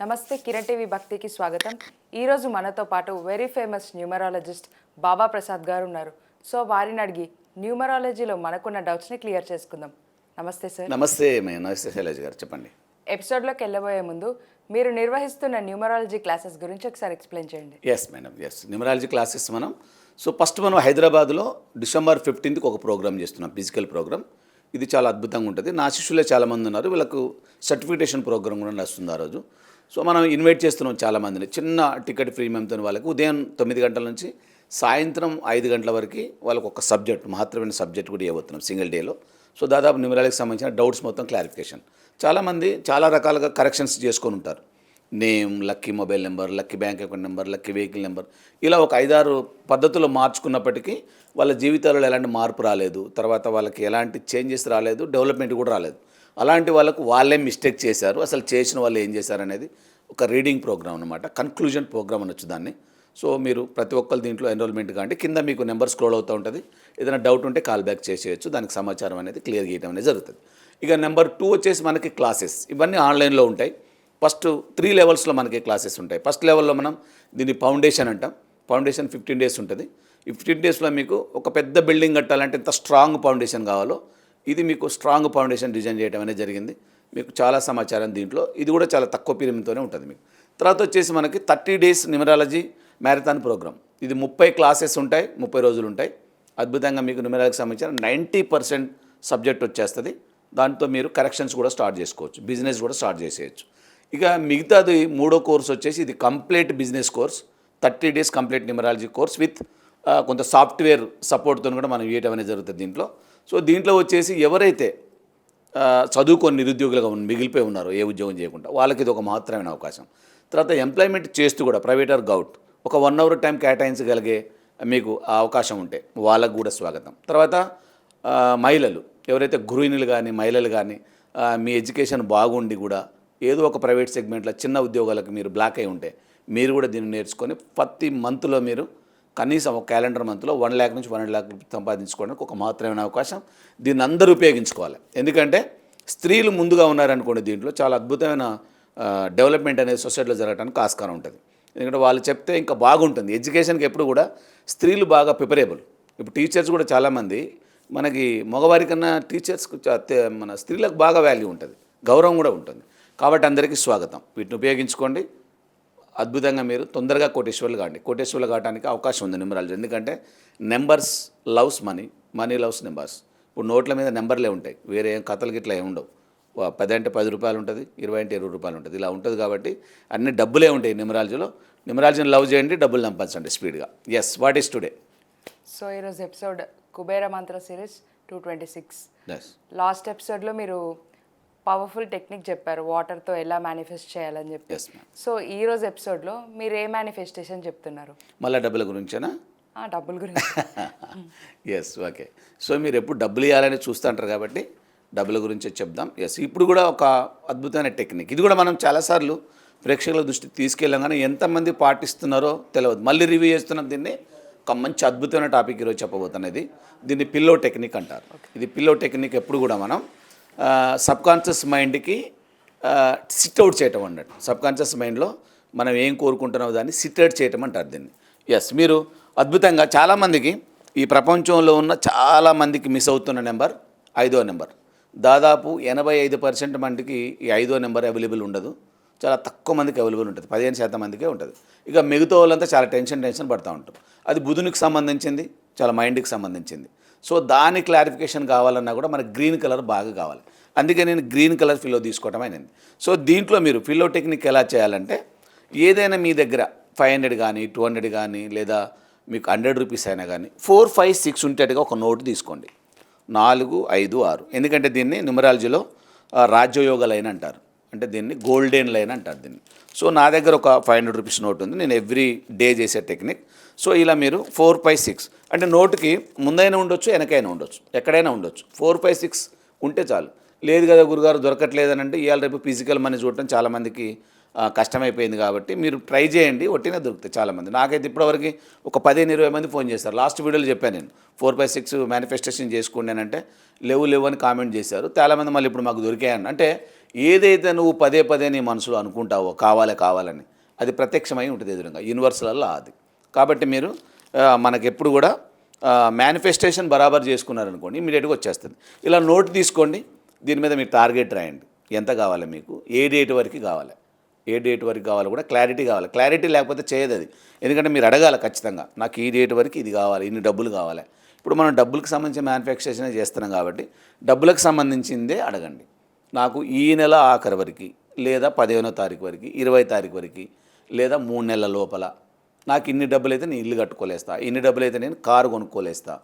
నమస్తే కిరణ్ టీవీ భక్తికి స్వాగతం. ఈరోజు మనతో పాటు very famous numerologist Baba Prasad garu ఉన్నారు. సో వారిని అడిగి న్యూమరాలజీలో మనకున్న డౌట్స్ని క్లియర్ చేసుకుందాం. నమస్తే సార్ నమస్తే నమస్తే శైలజ్ గారు. చెప్పండి. ఎపిసోడ్లోకి వెళ్ళబోయే ముందు మీరు నిర్వహిస్తున్న న్యూమరాలజీ క్లాసెస్ గురించి ఒకసారి ఎక్స్ప్లెయిన్ చేయండి. Yes madam yes numerology classes మనం సో ఫస్ట్ మనం హైదరాబాద్లో డిసెంబర్ ఫిఫ్టీన్త్కి ఒక ప్రోగ్రామ్ చేస్తున్నాం ఫిజికల్ ప్రోగ్రామ్ ఇది చాలా అద్భుతంగా ఉంటుంది. నా శిష్యులే చాలామంది ఉన్నారు. వీళ్ళకు సర్టిఫికేషన్ ప్రోగ్రామ్ కూడా నడుస్తుంది ఆ రోజు. సో మనం ఇన్వైట్ చేస్తున్నాం చాలామందిని. చిన్న టికెట్ ప్రీమియంతో వాళ్ళకి ఉదయం తొమ్మిది గంటల నుంచి సాయంత్రం ఐదు గంటల వరకు వాళ్ళకు ఒక సబ్జెక్ట్ మహత్తరమైన సబ్జెక్ట్ కూడా ఇవ్వబోతున్నాం సింగిల్ డేలో. సో దాదాపు న్యూమరాలజీకి సంబంధించిన డౌట్స్ మొత్తం క్లారిఫికేషన్. చాలామంది చాలా రకాలుగా కరెక్షన్స్ చేసుకొని ఉంటారు. Name lucky mobile number lucky bank account number lucky vehicle number. ఇలా ఒక ఐదారు పద్ధతులు మార్చుకున్నప్పటికీ వాళ్ళ జీవితాలలో ఎలాంటి మార్పు రాలేదు. తర్వాత వాళ్ళకి ఎలాంటి చేంజెస్ రాలేదు. డెవలప్మెంట్ కూడా రాలేదు. అలాంటి వాళ్ళకు వాళ్ళే మిస్టేక్ చేశారు. అసలు చేసిన వాళ్ళు ఏం చేశారు అనేది ఒక రీడింగ్ ప్రోగ్రామ్ అనమాట కన్క్లూజన్ ప్రోగ్రామ్ అనొచ్చు దాన్ని. సో మీరు ప్రతి ఒక్కరు దీంట్లో ఎన్రోల్మెంట్ కానీ కింద మీకు నెంబర్ స్క్రోల్ అవుతూ ఉంటుంది. ఏదైనా డౌట్ ఉంటే కాల్ బ్యాక్ చేసేయచ్చు. దానికి సమాచారం అనేది క్లియర్ చేయడం అనేది జరుగుతుంది. ఇక నెంబర్ టూ వచ్చేసి మనకి క్లాసెస్. ఇవన్నీ ఆన్లైన్లో ఉంటాయి. ఫస్ట్ త్రీ లెవెల్స్లో మనకి క్లాసెస్ ఉంటాయి. ఫస్ట్ లెవెల్లో మనం దీన్ని ఫౌండేషన్ అంటాం. ఫౌండేషన్ ఫిఫ్టీన్ డేస్ ఉంటుంది. ఈ ఫిఫ్టీన్ డేస్లో మీకు ఒక పెద్ద బిల్డింగ్ కట్టాలంటే ఎంత స్ట్రాంగ్ ఫౌండేషన్ కావాలో ఇది మీకు స్ట్రాంగ్ ఫౌండేషన్ డిజైన్ చేయడం అనేది జరిగింది. మీకు చాలా సమాచారం దీంట్లో. ఇది కూడా చాలా తక్కువ పీరియడ్తోనే ఉంటుంది మీకు. తర్వాత వచ్చేసి మనకి thirty days numerology marathon program ఇది ముప్పై క్లాసెస్ ఉంటాయి ముప్పై రోజులు ఉంటాయి. అద్భుతంగా మీకు న్యూమరాలజీకి సంబంధించిన నైంటీ పర్సెంట్ సబ్జెక్ట్ వచ్చేస్తుంది. దాంతో మీరు కరెక్షన్స్ కూడా స్టార్ట్ చేసుకోవచ్చు. బిజినెస్ కూడా స్టార్ట్ చేసేయచ్చు. ఇక మిగతాది మూడో కోర్స్ వచ్చేసి ఇది complete business course thirty days complete numerology course with కొంత సాఫ్ట్వేర్ సపోర్ట్తో కూడా మనం ఇవ్వటం అనేది జరుగుతుంది దీంట్లో. సో దీంట్లో వచ్చేసి ఎవరైతే చదువుకొని నిరుద్యోగులుగా మిగిలిపోయి ఉన్నారో ఏ ఉద్యోగం చేయకుండా వాళ్ళకి ఇది ఒక మహత్తరమైన అవకాశం. తర్వాత ఎంప్లాయ్మెంట్ చేస్తూ కూడా ప్రైవేట్ ఆర్ గౌట్ ఒక వన్ అవర్ టైం కేటాయించగలిగే మీకు ఆ అవకాశం ఉంటే వాళ్ళకు కూడా స్వాగతం. తర్వాత మహిళలు ఎవరైతే గృహిణులు కానీ మహిళలు కానీ మీ ఎడ్యుకేషన్ బాగుండి కూడా ఏదో ఒక ప్రైవేట్ సెగ్మెంట్లో చిన్న ఉద్యోగాలకు మీరు బ్లాక్ అయి ఉంటే మీరు కూడా దీన్ని నేర్చుకొని ప్రతి మంత్లో మీరు కనీసం ఒక క్యాలెండర్ మంత్లో వన్ ల్యాక్ నుంచి వన్ ల్యాక్ సంపాదించుకోవడానికి ఒక మాత్రమైన అవకాశం దీన్ని అందరూ ఉపయోగించుకోవాలి. ఎందుకంటే స్త్రీలు ముందుగా ఉన్నారనుకోండి దీంట్లో చాలా అద్భుతమైన డెవలప్మెంట్ అనేది సొసైటీలో జరగడానికి ఆస్కారం ఉంటుంది. ఎందుకంటే వాళ్ళు చెప్తే ఇంకా బాగుంటుంది. ఎడ్యుకేషన్కి ఎప్పుడు కూడా స్త్రీలు బాగా ప్రిపరేబుల్. ఇప్పుడు టీచర్స్ కూడా చాలామంది మనకి మగవారి కన్నా టీచర్స్కు మన స్త్రీలకు బాగా వాల్యూ ఉంటుంది. గౌరవం కూడా ఉంటుంది. కాబట్టి అందరికీ స్వాగతం. వీటిని ఉపయోగించుకోండి. అద్భుతంగా మీరు తొందరగా కోటేశ్వర్లు కాండి. కోటేశ్వర్లు కావడానికి అవకాశం ఉంది న్యూమరాలజీ ఎందుకంటే numbers loves money money loves numbers ఇప్పుడు నోట్ల మీద నెంబర్లే ఉంటాయి. వేరే ఏం కథలు గిట్లా ఏమి ఉండవు. పది అంటే పది రూపాయలు ఉంటుంది ఇరవై అంటే ఇరవై రూపాయలు ఉంటుంది. ఇలా ఉంటుంది కాబట్టి అన్ని డబ్బులే ఉంటాయి న్యూమరాలజీలో న్యూమరాలజీని లవ్ చేయండి డబ్బులు నంపించండి స్పీడ్గా yes what is today so ఈరోజు ఎపిసోడ్ కుబేర మంత్ర series two twenty six last ఎపిసోడ్లో మీరు పవర్ఫుల్ టెక్నిక్ చెప్పారు వాటర్తో ఎలా మేనిఫెస్ట్ చేయాలని చెప్పి. సో ఈ రోజు ఎపిసోడ్లో మీరు ఏ మేనిఫెస్టేషన్ చెప్తున్నారు? మళ్ళీ డబ్బుల గురించేనా? డబ్బుల గురించి. ఎస్ ఓకే సో మీరు ఎప్పుడు డబ్బులు ఇవ్వాలని చూస్తుంటారు కాబట్టి డబ్బుల గురించి చెప్దాం. ఎస్ ఇప్పుడు కూడా ఒక అద్భుతమైన టెక్నిక్ ఇది కూడా మనం చాలాసార్లు ప్రేక్షకుల దృష్టికి తీసుకెళ్ళాం కానీ ఎంతమంది పాటిస్తున్నారో తెలియదు మళ్ళీ రివ్యూ చేస్తున్నాం దీన్ని. ఒక మంచి అద్భుతమైన టాపిక్ ఈరోజు చెప్పబోతున్నది. దీన్ని పిల్లో టెక్నిక్ అంటారు. ఇది పిల్లో టెక్నిక్ ఎప్పుడు కూడా మనం సబ్కాన్షియస్ మైండ్కి సిట్ అవుట్ చేయటం అన్నట్టు. సబ్కాన్షియస్ మైండ్లో మనం ఏం కోరుకుంటున్నామో దాన్ని సిట్ అవుట్ చేయటం అంటారు దీన్ని. ఎస్ మీరు అద్భుతంగా చాలామందికి ఈ ప్రపంచంలో ఉన్న చాలామందికి మిస్ అవుతున్న నెంబర్ ఐదో నెంబర్ దాదాపు ఎనభై ఐదు పర్సెంట్ మందికి ఈ ఐదో నెంబర్ అవైలబుల్ ఉండదు. చాలా తక్కువ మందికి అవైలబుల్ ఉంటుంది. పదిహేను శాతం మందికే ఉంటుంది. ఇక మిగతా వాళ్ళంతా చాలా టెన్షన్ టెన్షన్ పడుతూ ఉంటారు. అది బుధునికి సంబంధించింది చాలా మైండ్కి సంబంధించింది. సో దాని క్లారిఫికేషన్ కావాలన్నా కూడా మనకి గ్రీన్ కలర్ బాగా కావాలి. అందుకే నేను గ్రీన్ కలర్ ఫిల్లో తీసుకోవడం అయినది. సో దీంట్లో మీరు ఫిల్లో టెక్నిక్ ఎలా చేయాలంటే ఏదైనా మీ దగ్గర ఫైవ్ హండ్రెడ్ కానీ టూ హండ్రెడ్ కానీ లేదా మీకు హండ్రెడ్ రూపీస్ అయినా కానీ ఫోర్ ఫైవ్ సిక్స్ ఉండేట్టుగా ఒక నోటు తీసుకోండి. నాలుగు ఐదు ఆరు. ఎందుకంటే దీన్ని న్యూమరాలజీలో రాజ్యయోగాలైన అంటారు. అంటే దీన్ని గోల్డెన్ లైన్ అంటారు దీన్ని. సో నా దగ్గర ఒక ఫైవ్ హండ్రెడ్ రూపీస్ నోట్ ఉంది. నేను ఎవ్రీ డే చేసే టెక్నిక్. సో ఇలా మీరు ఫోర్ ఫైవ్ సిక్స్ అంటే నోటుకి ముందైనా ఉండొచ్చు వెనకైనా ఉండొచ్చు ఎక్కడైనా ఉండొచ్చు. ఫోర్ ఫైవ్ సిక్స్ ఉంటే చాలు. లేదు కదా గురుగారు దొరకట్లేదని అంటే ఇవాళ రేపు ఫిజికల్ మనీ చూడటం చాలామందికి కష్టమైపోయింది కాబట్టి మీరు ట్రై చేయండి. ఒట్టినే దొరుకుతాయి చాలామంది. నాకైతే ఇప్పటివరకు ఒక పదిహేను ఇరవై మంది ఫోన్ చేశారు. లాస్ట్ వీడియోలో చెప్పాను నేను. ఫోర్ బై సిక్స్ మేనిఫెస్టేషన్ చేసుకున్నానంటే లేవు లేవు అని కామెంట్ చేశారు. చాలామంది మళ్ళీ ఇప్పుడు మాకు దొరికాయని. అంటే ఏదైతే నువ్వు పదే పదే నీ మనసులో అనుకుంటావో కావాలి కావాలని అది ప్రత్యక్షమై ఉంటుంది ఎదురుగా. యూనివర్సల్లో అది. కాబట్టి మీరు మనకెప్పుడు కూడా మేనిఫెస్టేషన్ బరాబర్ చేసుకున్నారనుకోండి ఇమీడియట్గా వచ్చేస్తుంది. ఇలా నోట్ తీసుకోండి. దీని మీద మీరు టార్గెట్ రాయండి. ఎంత కావాలి మీకు? ఏ డేట్ వరకు కావాలి? ఏ డేట్ వరకు కావాలో కూడా క్లారిటీ కావాలి. క్లారిటీ లేకపోతే చేయదు అది ఎందుకంటే మీరు అడగాలి ఖచ్చితంగా నాకు ఈ డేట్ వరకు ఇది కావాలి ఇన్ని డబ్బులు కావాలి. ఇప్పుడు మనం డబ్బులకు సంబంధించిన మ్యానుఫ్యాక్చరేషన్ చేస్తున్నాం కాబట్టి డబ్బులకు సంబంధించిందే అడగండి. నాకు ఈ నెల ఆఖరి వరకు లేదా పదిహేనో తారీఖు వరకు ఇరవై తారీఖు వరకు లేదా మూడు నెలల లోపల నాకు ఇన్ని డబ్బులు అయితే నేను ఇల్లు కట్టుకోలేస్తా ఇన్ని డబ్బులు అయితే నేను కారు కొనుక్కోలేస్తా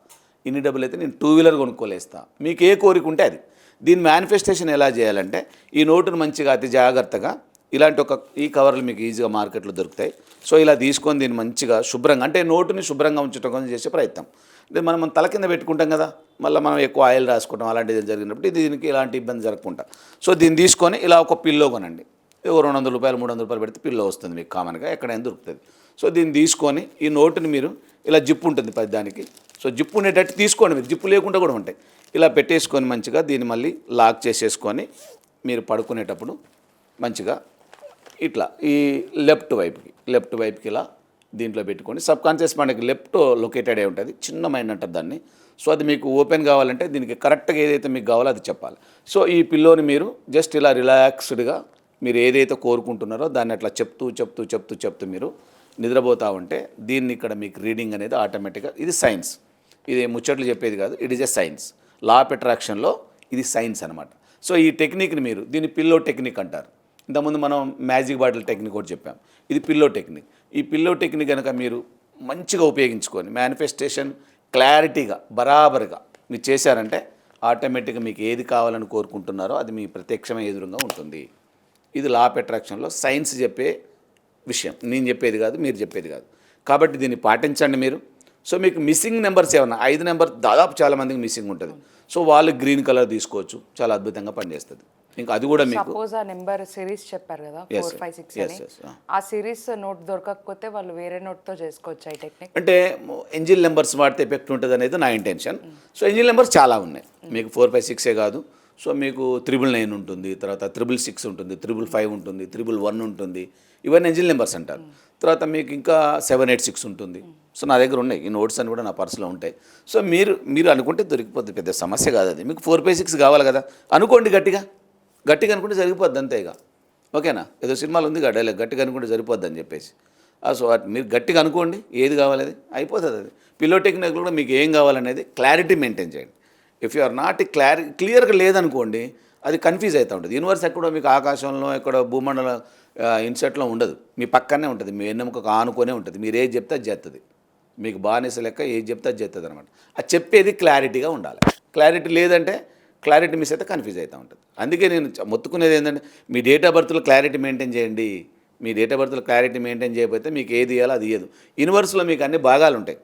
ఇన్ని డబ్బులు అయితే నేను టూ వీలర్ కొనుక్కోలేస్తా. మీకు ఏ కోరిక ఉంటే అది. దీని మేనిఫెస్టేషన్ ఎలా చేయాలంటే ఈ నోటును మంచిగా అతి జాగ్రత్తగా ఇలాంటి ఒక ఈ కవర్లు మీకు ఈజీగా మార్కెట్లో దొరుకుతాయి. సో ఇలా తీసుకొని దీన్ని మంచిగా శుభ్రంగా అంటే నోటుని శుభ్రంగా ఉంచడం కోసం చేసే ప్రయత్నం. ఇది మనం తల కింద పెట్టుకుంటాం కదా మళ్ళీ మనం ఎక్కువ ఆయిల్ రాసుకుంటాం అలాంటిది జరిగినప్పుడు దీనికి ఇలాంటి ఇబ్బంది జరగకుండా. సో దీన్ని తీసుకొని ఇలా ఒక పిల్లో కొనండి. రెండు వందల రూపాయలు మూడు వందల రూపాయలు పెడితే పిల్లో వస్తుంది మీకు కామన్గా ఎక్కడైనా దొరుకుతుంది. సో దీన్ని తీసుకొని ఈ నోటుని మీరు ఇలా జిప్పు ఉంటుంది పది దానికి. సో జిప్పు ఉండేటట్టు తీసుకోండి మీరు జిప్పు లేకుండా కూడా ఉంటాయి. ఇలా పెట్టేసుకొని మంచిగా దీన్ని మళ్ళీ లాక్ చేసేసుకొని మీరు పడుకునేటప్పుడు మంచిగా ఇట్లా ఈ లెఫ్ట్ వైపుకి లెఫ్ట్ వైపుకి ఇలా దీంట్లో పెట్టుకొని సబ్ కాన్షియస్ మనకి లెఫ్ట్ లొకేటెడ్ అయి ఉంటుంది చిన్న మైండ్ అంటారు దాన్ని. సో అది మీకు ఓపెన్ కావాలంటే దీనికి కరెక్ట్గా ఏదైతే మీకు కావాలో అది చెప్పాలి. సో ఈ పిల్లోని మీరు జస్ట్ ఇలా రిలాక్స్డ్గా మీరు ఏదైతే కోరుకుంటున్నారో దాన్ని అట్లా చెప్తూ చెప్తూ చెప్తూ చెప్తూ మీరు నిద్రపోతూ ఉంటే దీన్ని ఇక్కడ మీకు రీడింగ్ అనేది ఆటోమేటిక్గా ఇది సైన్స్. ఇది ముచ్చట్లు చెప్పేది కాదు it is a science. Law of అట్రాక్షన్లో ఇది సైన్స్ అనమాట సో ఈ టెక్నిక్ని మీరు దీన్ని పిల్లో టెక్నిక్ అంటారు. ఇంతకుముందు మనం మ్యాజిక్ బాటిల్ టెక్నిక్ కూడా చెప్పాం. ఇది పిల్లో టెక్నిక్. ఈ పిల్లో టెక్నిక్ కనుక మీరు మంచిగా ఉపయోగించుకొని మేనిఫెస్టేషన్ క్లారిటీగా బరాబర్గా మీరు చేశారంటే ఆటోమేటిక్గా మీకు ఏది కావాలని కోరుకుంటున్నారో అది మీ ప్రత్యక్షమే ఎదురుగా ఉంటుంది. ఇది లా ఆఫ్ అట్రాక్షన్లో సైన్స్ చెప్పే విషయం. నేను చెప్పేది కాదు మీరు చెప్పేది కాదు. కాబట్టి దీన్ని పాటించండి మీరు. సో మీకు మిస్సింగ్ నెంబర్స్ ఏమన్నా ఐదు నెంబర్ దాదాపు చాలామందికి మిస్సింగ్ ఉంటుంది. సో వాళ్ళు గ్రీన్ కలర్ తీసుకోవచ్చు. చాలా అద్భుతంగా పనిచేస్తుంది. ఇంకా అది కూడా మీకు సపోజ్ ఆ నెంబర్ సిరీస్ చెప్పారు కదా ఫోర్. Five six. ఆ సిరీస్ నోట్ దొరకకపోతే వాళ్ళు వేరే note తో చేసుకోవచ్చు ఈ టెక్నిక్. అంటే ఎంజిల్ నెంబర్స్ వాడితే ఎఫెక్ట్ ఉంటుంది అనేది నా ఇంటెన్షన్. సో ఎంజిల్ నెంబర్స్ చాలా ఉన్నాయి. మీకు ఫోర్ ఫైవ్ సిక్సే కాదు. సో మీకు త్రిబుల్ నైన్ ఉంటుంది తర్వాత త్రిబుల్ సిక్స్ ఉంటుంది త్రిబుల్ ఫైవ్ ఉంటుంది త్రిబుల్ వన్ ఉంటుంది. ఇవన్నీ ఎంజిల్ నెంబర్స్ అంటారు. తర్వాత మీకు ఇంకా సెవెన్ ఎయిట్ సిక్స్ ఉంటుంది. సో నా దగ్గర ఉన్నాయి. ఈ నోట్స్ అని కూడా నా పర్సులో ఉంటాయి. సో మీరు మీరు అనుకుంటే దొరికిపోద్ది పెద్ద సమస్య కాదు అది. మీకు ఫోర్ ఫైవ్ సిక్స్ కావాలి కదా. అనుకోండి గట్టిగా. గట్టిగా అనుకుంటే సరిపోద్ది అంతే ఇక. ఓకేనా? ఏదో సినిమాలు ఉంది కదా డైలాగ్ గట్టిగా అనుకుంటే సరిపోద్ది అని చెప్పేసి. సో అట్ మీరు గట్టిగా అనుకోండి ఏది కావాలి అది? అయిపోతుంది అది. పిల్లో టెక్నిక్ కూడా మీకు ఏం కావాలనేది క్లారిటీ మెయింటైన్ చేయండి. ఇఫ్ యు ఆర్ నాట్ క్లారి క్లియర్గా లేదనుకోండి అది కన్ఫ్యూజ్ అవుతూ ఉంటుంది. యూనివర్స్ ఎక్కడో మీకు ఆకాశంలో ఎక్కడో భూమండల ఇన్సెట్లో ఉండదు. మీ పక్కనే ఉంటుంది మీ వెన్నెముక ఆనుకొనే ఉంటుంది. మీరు ఏది చెప్తే అది చేస్తుంది మీకు బానిస లెక్క ఏది చెప్తే అది చేస్తుంది అనమాట అది చెప్పేది క్లారిటీగా ఉండాలి. క్లారిటీ లేదంటే క్లారిటీ మిస్ అయితే కన్ఫ్యూజ్ అవుతూ ఉంటుంది. అందుకే నేను మొత్తుకునేది ఏంటంటే మీ డేట్ ఆఫ్ బర్త్లో క్లారిటీ మెయింటైన్ చేయండి. మీ డేట్ ఆఫ్ బర్త్లో క్లారిటీ మెయింటైన్ చేయకపోతే మీకు ఏది ఇవ్వాలో అది ఇయ్యదు. యూనివర్స్లో మీకు అన్ని భాగాలు ఉంటాయి.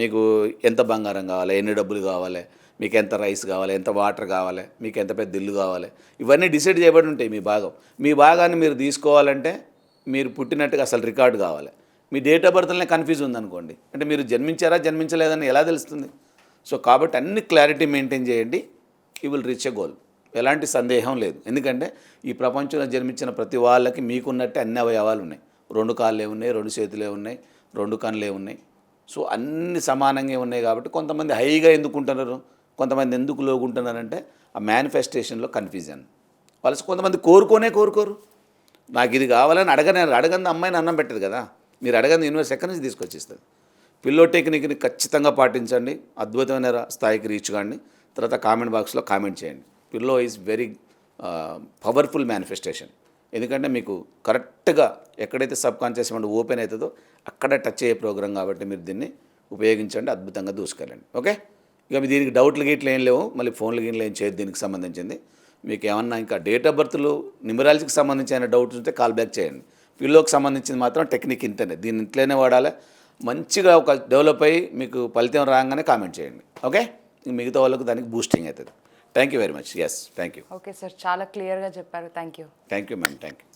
మీకు ఎంత బంగారం కావాలి ఎన్ని డబ్బులు కావాలి మీకు ఎంత రైస్ కావాలి ఎంత వాటర్ కావాలి మీకు ఎంత పెద్ద ఇల్లు కావాలి ఇవన్నీ డిసైడ్ చేయబడి ఉంటాయి మీ భాగం. మీ భాగాన్ని మీరు తీసుకోవాలంటే మీరు పుట్టినట్టుగా అసలు రికార్డు కావాలి. మీ డేట్ ఆఫ్ బర్త్లోనే కన్ఫ్యూజ్ ఉందనుకోండి. అంటే మీరు జన్మించారా జన్మించలేదని ఎలా తెలుస్తుంది? సో కాబట్టి అన్ని క్లారిటీ మెయింటైన్ చేయండి. You will reach a goal ఎలాంటి సందేహం లేదు. ఎందుకంటే ఈ ప్రపంచంలో జన్మించిన ప్రతి వాళ్ళకి మీకున్నట్టే అన్ని అవయవాలు ఉన్నాయి. రెండు కాళ్ళే ఉన్నాయి రెండు చేతులే ఉన్నాయి రెండు కళ్ళే ఉన్నాయి. సో అన్ని సమానంగా ఉన్నాయి కాబట్టి కొంతమంది హైగా ఎందుకు ఉంటున్నారు కొంతమంది ఎందుకు లోగుంటున్నారంటే ఆ మేనిఫెస్టేషన్లో కన్ఫ్యూజన్ వాళ్ళు కొంతమంది కోరుకోనే కోరుకోరు. నాకు ఇది కావాలని అడగని అడగంది అమ్మాయిని అన్నం పెట్టదు కదా. మీరు అడగంది యూనివర్స్ ఎక్కడి నుంచి తీసుకొచ్చిస్తుంది? పిల్లో టెక్నిక్ని ఖచ్చితంగా పాటించండి. అద్భుతమైన రా- స్థాయికి రీచ్ కాండి. తర్వాత కామెంట్ బాక్స్లో కామెంట్ చేయండి. Pillow is very powerful manifestation ఎందుకంటే మీకు కరెక్ట్గా ఎక్కడైతే సబ్ కాన్షియస్ మైండ్ ఓపెన్ అవుతుందో అక్కడ టచ్ అయ్యే ప్రోగ్రామ్ కాబట్టి మీరు దీన్ని ఉపయోగించండి అద్భుతంగా దూసుకెళ్ళండి. ఓకే ఇక మీ దీనికి డౌట్లు గీట్లు ఏం లేవు. మళ్ళీ ఫోన్లు గీట్లు ఏం చేయదు దీనికి సంబంధించింది. మీకు ఏమన్నా ఇంకా డేట్ ఆఫ్ బర్త్లు న్యూమరాలజీకి సంబంధించిన డౌట్స్ ఉంటే కాల్ బ్యాక్ చేయండి. పిల్లోకి సంబంధించింది మాత్రం టెక్నిక్ ఇంతనే. దీన్ని ఇంట్లోనే వాడాలి. మంచిగా ఒక డెవలప్ అయ్యి మీకు ఫలితం రాగానే కామెంట్ చేయండి. ఓకే మిగతా వాళ్ళకు దానికి బూస్టింగ్ అవుతుంది. Thank you very much yes thank you okay sir చాలా క్లియర్గా చెప్పారు. Thank you thank you ma'am thank you